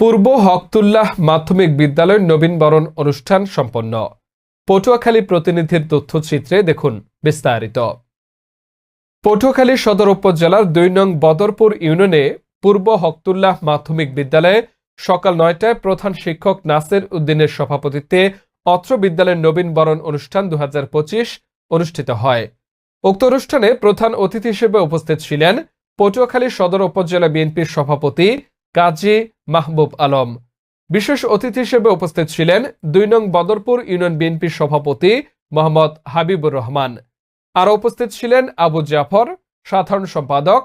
পূর্ব হকতুল্লাহ মাধ্যমিক বিদ্যালয়ের নবীনবরণ অনুষ্ঠান সম্পন্ন। পটুয়াখালী প্রতিনিধির তথ্যচিত্রে দেখুন বিস্তারিত। পটুয়াখালী সদর উপজেলার দুই নং বদরপুর ইউনিয়নে পূর্ব হকতুল্লাহ মাধ্যমিক বিদ্যালয়ে সকাল নয়টায় প্রধান শিক্ষক নাসির উদ্দিনের সভাপতিত্বে অত্র বিদ্যালয়ের নবীনবরণ অনুষ্ঠান দু হাজার পঁচিশ অনুষ্ঠিত হয়। উক্ত অনুষ্ঠানে প্রধান অতিথি হিসেবে উপস্থিত ছিলেন পটুয়াখালী সদর উপজেলা বিএনপির সভাপতি কাজী মাহবুব আলম। বিশেষ অতিথি হিসেবে উপস্থিত ছিলেন দুই নং বদরপুর ইউনিয়ন বিএনপির সভাপতি মোহাম্মদ হাবিবুর রহমান। আর উপস্থিত ছিলেন আবু জাফর, সাধারণ সম্পাদক,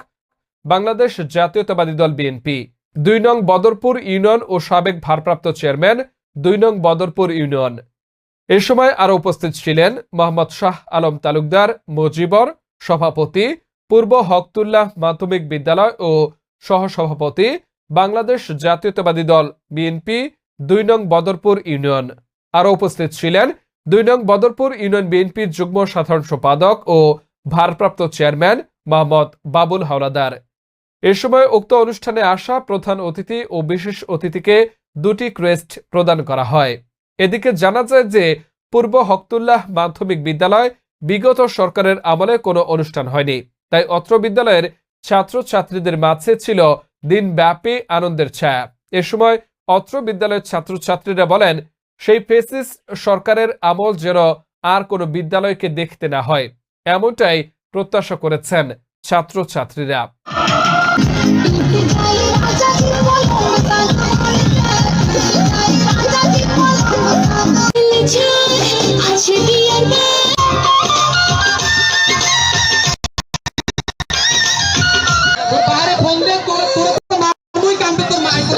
বাংলাদেশ জাতীয়তাবাদী দল বিএনপি। দুই নং বদরপুর ইউনিয়ন ও সাবেক ভারপ্রাপ্ত চেয়ারম্যান, দুই নং বদরপুর ইউনিয়ন। এ সময় আরও উপস্থিত ছিলেন মোহাম্মদ শাহ আলম তালুকদার, মুজিবর সভাপতি, পূর্ব হকতুল্লাহ মাধ্যমিক বিদ্যালয় ও সহসভাপতি বাংলাদেশ জাতীয়তাবাদী দল বিএনপি, দুই নং বদরপুর ইউনিয়ন। আরও উপস্থিত ছিলেন দুই নং বদরপুর ইউনিয়ন বিএনপির যুগ্ম সাধারণ সম্পাদক ও ভারপ্রাপ্ত চেয়ারম্যান মোহাম্মদ বাবুল হাওলাদার। এ সময় উক্ত অনুষ্ঠানে আসা প্রধান অতিথি ও বিশেষ অতিথিকে দুটি ক্রেস্ট প্রদান করা হয়। এদিকে জানা যায় যে পূর্ব হকতুল্লাহ মাধ্যমিক বিদ্যালয় বিগত সরকারের আমলে কোনো অনুষ্ঠান হয়নি। তাই অত্র বিদ্যালয়ের ছাত্রছাত্রীদের মাঝে ছিল দিন ব্যাপী আনন্দের ছায়া। এ সময় অত্র বিদ্যালয়ের ছাত্রছাত্রীরা বলেন, সেই ফেসিস সরকারের আমল যেন আর কোনো বিদ্যালয়কে দেখতে না হয়, এমনটাই প্রত্যাশা করেছেন ছাত্রছাত্রীরা। पूरे